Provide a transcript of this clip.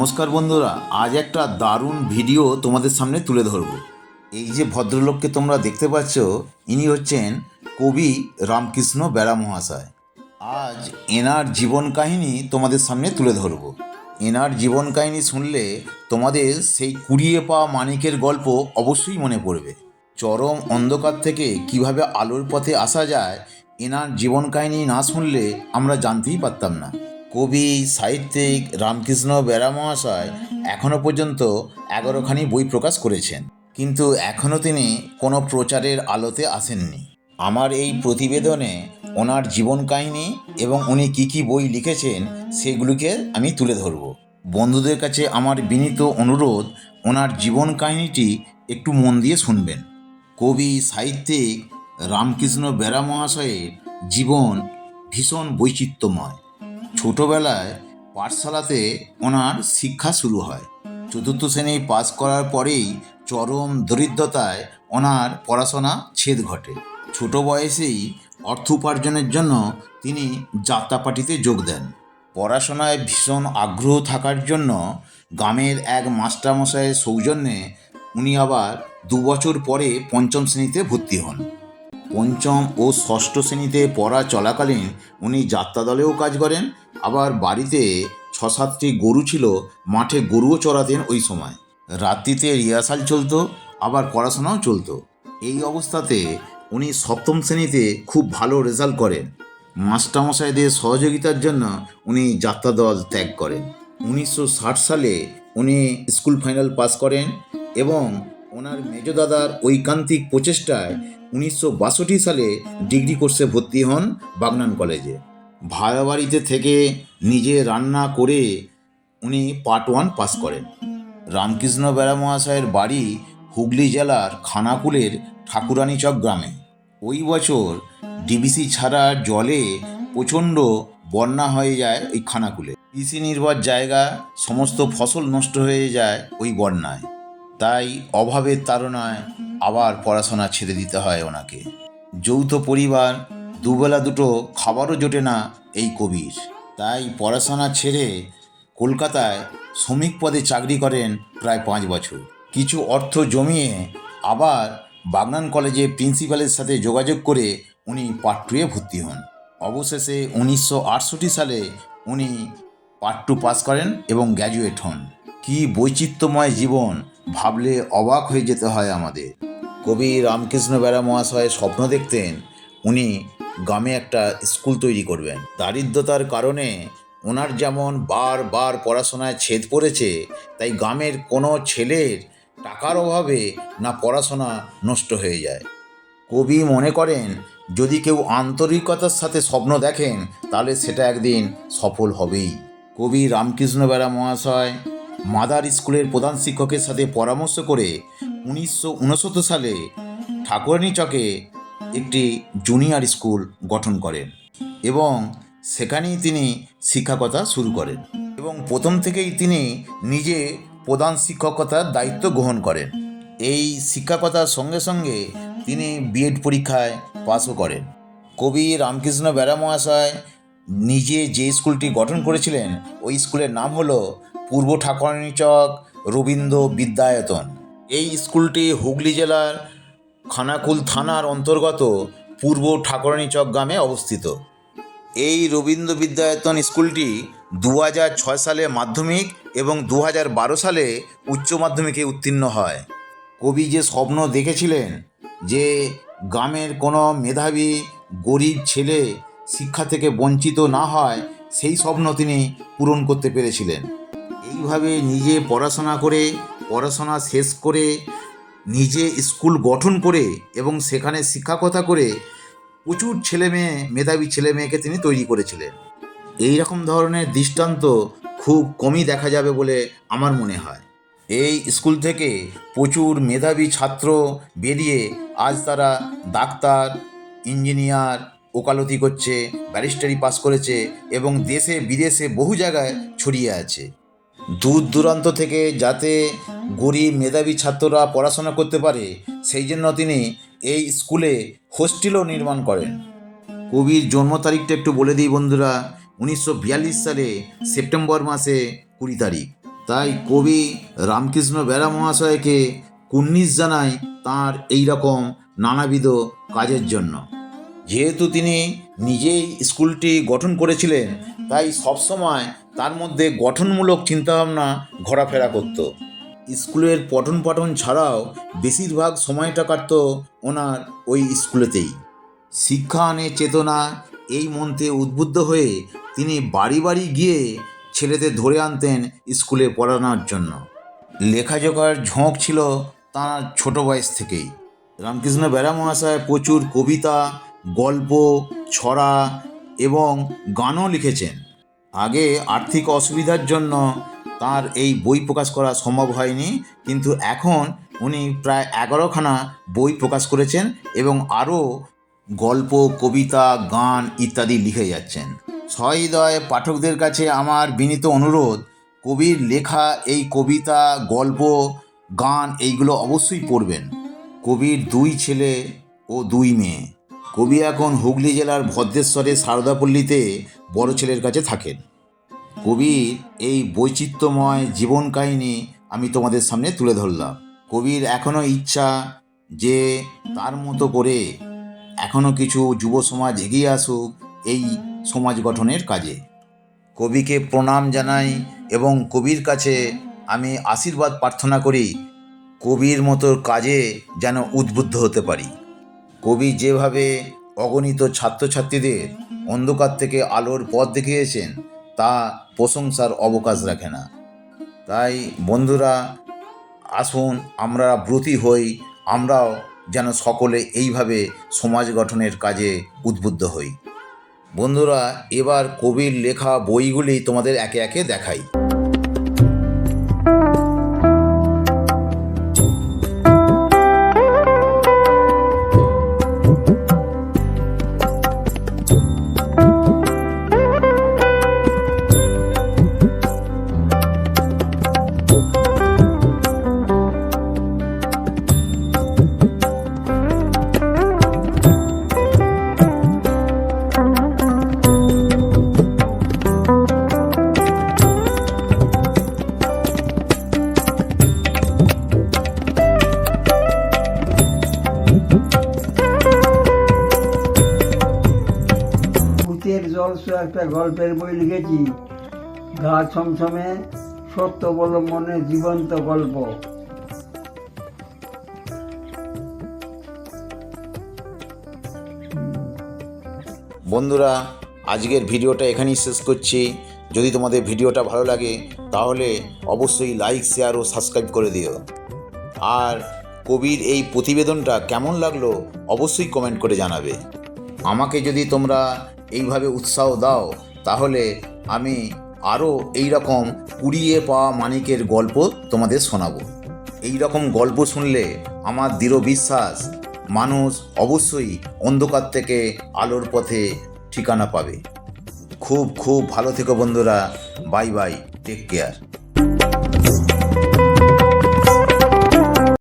নমস্কার বন্ধুরা, আজ একটা দারুণ ভিডিও তোমাদের সামনে তুলে ধরব। এই যে ভদ্রলোককে তোমরা দেখতে পাচ্ছ, ইনি হচ্ছেন কবি রামকৃষ্ণ বেড়া মহাশয়। আজ এনার জীবন কাহিনী তোমাদের সামনে তুলে ধরব। এনার জীবন কাহিনী শুনলে তোমাদের সেই কুড়িয়ে পাওয়া মানিকের গল্প অবশ্যই মনে পড়বে। চরম অন্ধকার থেকে কীভাবে আলোর পথে আসা যায়, এনার জীবন কাহিনী না শুনলে আমরা জানতেই পারতাম না। কবি, সাহিত্যিক রামকৃষ্ণ বেরা মহাশয় এখনও পর্যন্ত এগারোখানি বই প্রকাশ করেছেন। কিন্তু এখনও তিনি কোনো প্রচারের আলোতে আসেননি। আমার এই প্রতিবেদনে ওনার জীবন কাহিনী এবং উনি কী কী বই লিখেছেন সেগুলিকে আমি তুলে ধরব। বন্ধুদের কাছে আমার বিনীত অনুরোধ, ওনার জীবন কাহিনীটি একটু মন দিয়ে শুনবেন। কবি, সাহিত্যিক রামকৃষ্ণ বেরা মহাশয়ের জীবন ভীষণ বৈচিত্র্যময়। ছোটবেলায় পাঠশালাতে ওনার শিক্ষা শুরু হয়। চতুর্থ শ্রেণি পাস করার পরেই চরম দরিদ্রতায় ওনার পড়াশোনা ছেদ ঘটে। ছোট বয়সেই অর্থ উপার্জনের জন্য তিনি যাত্রাপার্টিতে যোগ দেন। পড়াশোনায় ভীষণ আগ্রহ থাকার জন্য গ্রামের এক মাস্টারমশাইয়ের সৌজন্যে উনি আবার দু বছর পরে পঞ্চম শ্রেণীতে ভর্তি হন। পঞ্চম ও ষষ্ঠ শ্রেণীতে পড়া চলাকালীন উনি যাত্রা দলেও কাজ করেন। আবার বাড়িতে ছ সাতটি গরু ছিল, মাঠে গরুও চড়াতেন ওই সময়। রাত্রিতে রিহার্সাল চলতো, আবার পড়াশোনাও চলতো। এই অবস্থাতে উনি সপ্তম শ্রেণীতে খুব ভালো রেজাল্ট করেন। মাস্টারমশাইদের সহযোগিতার জন্য উনি যাত্রা দল ত্যাগ করেন। উনিশশো ষাট সালে উনি স্কুল ফাইনাল পাস করেন এবং ওনার মেজ দাদার ঐকান্তিক প্রচেষ্টায় উনিশশো বাষট্টি সালে ডিগ্রি কোর্সে ভর্তি হন বাগনান কলেজে। ভাড়া বাড়িতে থেকে নিজে রান্না করে উনি পার্ট ওয়ান পাস করেন। রামকৃষ্ণ বেড়া মহাশয়ের বাড়ি হুগলি জেলার খানাকুলের ঠাকুরানীচক গ্রামে। ওই বছর ডিবিসি ছাড়া জলে প্রচণ্ড বন্যা হয়ে যায় ওই খানাকুলে। কৃষি নির্ভর জায়গা, সমস্ত ফসল নষ্ট হয়ে যায় ওই বন্যায়। তাই অভাবের তাড়নায় আবার পড়াশোনা ছেড়ে দিতে হয় ওনাকে। যৌথ পরিবার, দুবেলা দুটো খাবারও জোটে না এই কবির। তাই পড়াশোনা ছেড়ে কলকাতায় শ্রমিক পদে চাকরি করেন প্রায় পাঁচ বছর। কিছু অর্থ জমিয়ে আবার বাগনান কলেজে প্রিন্সিপালের সাথে যোগাযোগ করে উনি পার্ট টুয়ে ভর্তি হন। অবশেষে উনিশশো আটষট্টি সালে উনি পার্ট টু পাস করেন এবং গ্র্যাজুয়েট হন। কি বৈচিত্র্যময় জীবন ভাবলে অবাক হয়ে যেতে হয় আমাদের। কবি রামকৃষ্ণ বেড়া মহাশয় স্বপ্ন দেখতেন উনি গ্রামে একটা স্কুল তৈরি করবেন। দারিদ্রতার কারণে ওনার যেমন বারবার পড়াশোনায় ছেদ পড়েছে, তাই গ্রামের কোনো ছেলের টাকার অভাবে না পড়াশোনা নষ্ট হয়ে যায়। কবি মনে করেন, যদি কেউ আন্তরিকতার সাথে স্বপ্ন দেখেন, তাহলে সেটা একদিন সফল হবেই। কবি রামকৃষ্ণ বেড়া মহাশয় মাদার স্কুলের প্রধান শিক্ষকের সাথে পরামর্শ করে উনিশশো উনসত্তর সালে ঠাকুরানী চকে একটি জুনিয়র স্কুল গঠন করেন এবং সেখানেই তিনি শিক্ষকতা শুরু করেন এবং প্রথম থেকেই তিনি নিজে প্রধান শিক্ষকতার দায়িত্ব গ্রহণ করেন। এই শিক্ষকতার সঙ্গে সঙ্গে তিনি বিএড পরীক্ষায় পাসও করেন। কবি রামকৃষ্ণ বেড়া মহাশয় নিজে যে স্কুলটি গঠন করেছিলেন, ওই স্কুলের নাম হলো পূর্ব ঠাকুরানী চক রবীন্দ্র বিদ্যায়তন। এই স্কুলটি হুগলি জেলার খানাকুল থানার অন্তর্গত পূর্ব ঠাকুরানী চক গ্রামে অবস্থিত। এই রবীন্দ্র বিদ্যায়তন স্কুলটি দু সালে মাধ্যমিক এবং দু সালে উচ্চ মাধ্যমিকে উত্তীর্ণ হয়। কবি যে স্বপ্ন দেখেছিলেন যে গ্রামের কোনো মেধাবী গরিব ছেলে শিক্ষা থেকে বঞ্চিত না হয়, সেই স্বপ্ন তিনি পূরণ করতে পেরেছিলেন। এইভাবে নিজে পড়াশোনা করে পড়াশোনা শেষ করে নিজে স্কুল গঠন করে এবং সেখানে শিক্ষকতা করে প্রচুর ছেলে মেয়ে, মেধাবী ছেলে মেয়েকে তিনি তৈরি করেছিলেন। এই রকম ধরনের দৃষ্টান্ত খুব কমই দেখা যাবে বলে আমার মনে হয়। এই স্কুল থেকে প্রচুর মেধাবী ছাত্র বেরিয়ে আজ তারা ডাক্তার, ইঞ্জিনিয়ার, ওকালতি করছে, ব্যারিস্টারি পাস করেছে এবং দেশে বিদেশে বহু জায়গায় ছড়িয়ে আছে। দূর দূরান্ত থেকে যাতে গরিব মেধাবী ছাত্ররা পড়াশোনা করতে পারে, সেই জন্য তিনি এই স্কুলে হোস্টেলও নির্মাণ করেন। কবির জন্ম তারিখটা একটু বলে দিই বন্ধুরা, উনিশশো বিয়াল্লিশ সালে সেপ্টেম্বর মাসে কুড়ি তারিখ। তাই কবি রামকৃষ্ণ বেড়া মহাশয়কে কুর্নিশ জানায় তাঁর এই রকম নানাবিধ কাজের জন্য। যেহেতু তিনি নিজেই স্কুলটি গঠন করেছিলেন, তাই সবসময় তার মধ্যে গঠনমূলক চিন্তাভাবনা ঘোরাফেরা করত। স্কুলের পঠন পাঠন ছাড়াও বেশিরভাগ সময়টা কাটত ওনার ওই স্কুলেতেই। শিক্ষা আনে চেতনা এই মন্ত্রে উদ্বুদ্ধ হয়ে তিনি বাড়ি বাড়ি গিয়ে ছেলেদের ধরে আনতেন স্কুলে পড়ানোর জন্য। লেখাজোখার ঝোঁক ছিল তাঁর ছোট বয়স থেকেই। রামকৃষ্ণ বেরা মহাশয় প্রচুর কবিতা, গল্প, ছড়া এবং গানও লিখেছেন। আগে আর্থিক অসুবিধার জন্য তার এই বই প্রকাশ করা সম্ভব হয়নি, কিন্তু এখন উনি প্রায় এগারোখানা বই প্রকাশ করেছেন এবং আরও গল্প, কবিতা, গান ইত্যাদি লিখে যাচ্ছেন। সহৃদয় পাঠকদের কাছে আমার বিনীত অনুরোধ, কবির লেখা এই কবিতা, গল্প, গান এইগুলো অবশ্যই পড়বেন। কবির দুই ছেলে ও দুই মেয়ে। কবি এখন হুগলি জেলার ভদ্রেশ্বরের সারদাপল্লীতে বড় ছেলের কাছে থাকেন। কবির এই বৈচিত্র্যময় জীবন কাহিনী আমি তোমাদের সামনে তুলে ধরলাম। কবির এখনও ইচ্ছা যে তার মতো করে এখনও কিছু যুব সমাজ এগিয়ে আসুক এই সমাজ গঠনের কাজে। কবিকে প্রণাম জানাই এবং কবির কাছে আমি আশীর্বাদ প্রার্থনা করি, কবির মতো কাজে যেন উদ্বুদ্ধ হতে পারি। কবি যেভাবে অগণিত ছাত্রছাত্রীদের অন্ধকার থেকে আলোর পথ দেখিয়েছেন তা প্রশংসার অবকাশ রাখে না। তাই বন্ধুরা, আসুন আমরা ব্রতী হই, আমরাও যেন সকলে এইভাবে সমাজ গঠনের কাজে উদ্বুদ্ধ হই। বন্ধুরা, এবার কবির লেখা বইগুলি তোমাদের একে একে দেখাই। ভূতের একটা গল্পের বই লিখেছি। গা ছমছমে সত্য অবলম্বনে জীবন্ত গল্প। বন্ধুরা, আজকের ভিডিওটা এখানেই শেষ করছি। যদি তোমাদের ভিডিওটা ভালো লাগে, তাহলে অবশ্যই লাইক, শেয়ার ও সাবস্ক্রাইব করে দিও। আর কবির এই প্রতিবেদনটা কেমন লাগল, অবশ্যই কমেন্ট করে জানাবে। আমাকে যদি তোমরা এইভাবে উৎসাহ দাও, তাহলে আমি আরও এই রকম কুড়িয়ে পাওয়া মানিকের গল্প তোমাদের শোনাবো। এই রকম গল্প শুনলে আমার দৃঢ় বিশ্বাস, মানুষ অবশ্যই অন্ধকার থেকে আলোর পথে ঠিকানা পাবে। খুব খুব ভালো থেকো বন্ধুরা, বাই বাই টেক কেয়ার